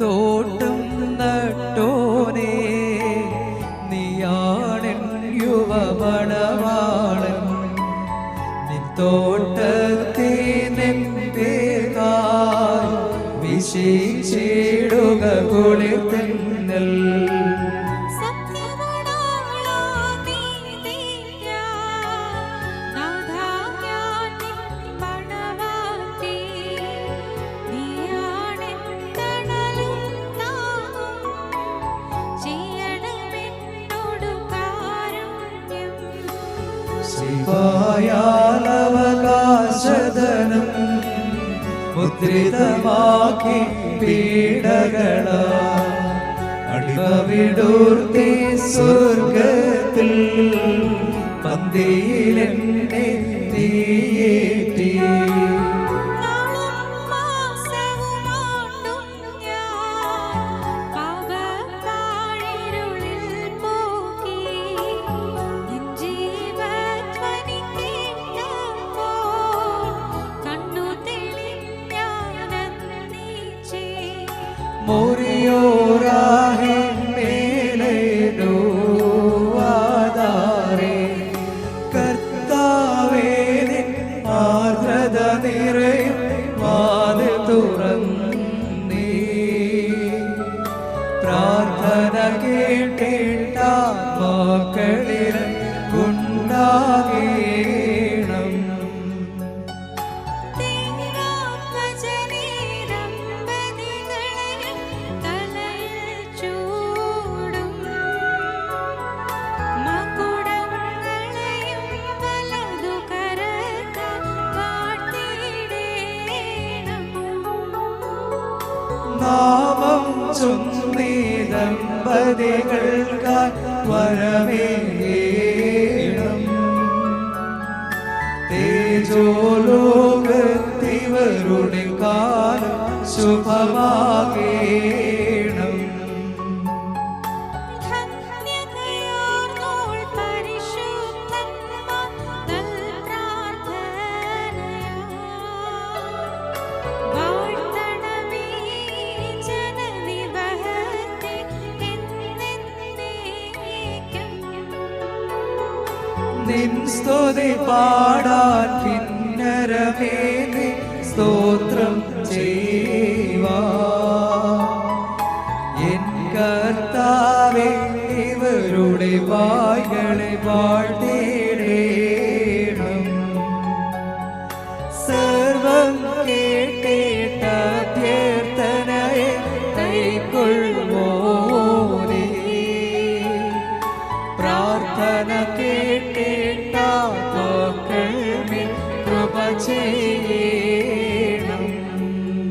തോട്ടം നട്ടോനെ നീയാണ് യുവമണവാളൻ വിശേഷിടുക സത്യമടാളാ ശിവായാലവകാശധനം മുദ്രിതമാക്കി പീഡകള. അടിമവിടൂർത്തി സ്വർഗത്തിൽ പന്തിയിലെന്നെ തീയേറ്റി. മോറിയോരാഹി മേലേനോ ആധാരേ കർത്താവേ ആർദ്രത നിറയും വാതിൽ തുറന്നീ. പ്രാർത്ഥന കേട്ടിട്ട മക്കളിൽ നാമം ചൊന്നീ ദമ്പതികൾക്കായി വരമേണം തേജോലോകത്തിവരുടെ കാലം ശുഭമാകേണം നിൻ സ്തുതി പാടാൻ കിന്നരമേ സ്തോത്രം ചെയ്യുവാ. എൻ കർത്താവേ ഇവരുടെ വായ്കളെ വാഴ്ത്തേടേണം സർവം കേട്ടേട്ട അഭ്യർത്ഥനയെ കൈക്കൊള്ളുവോനേ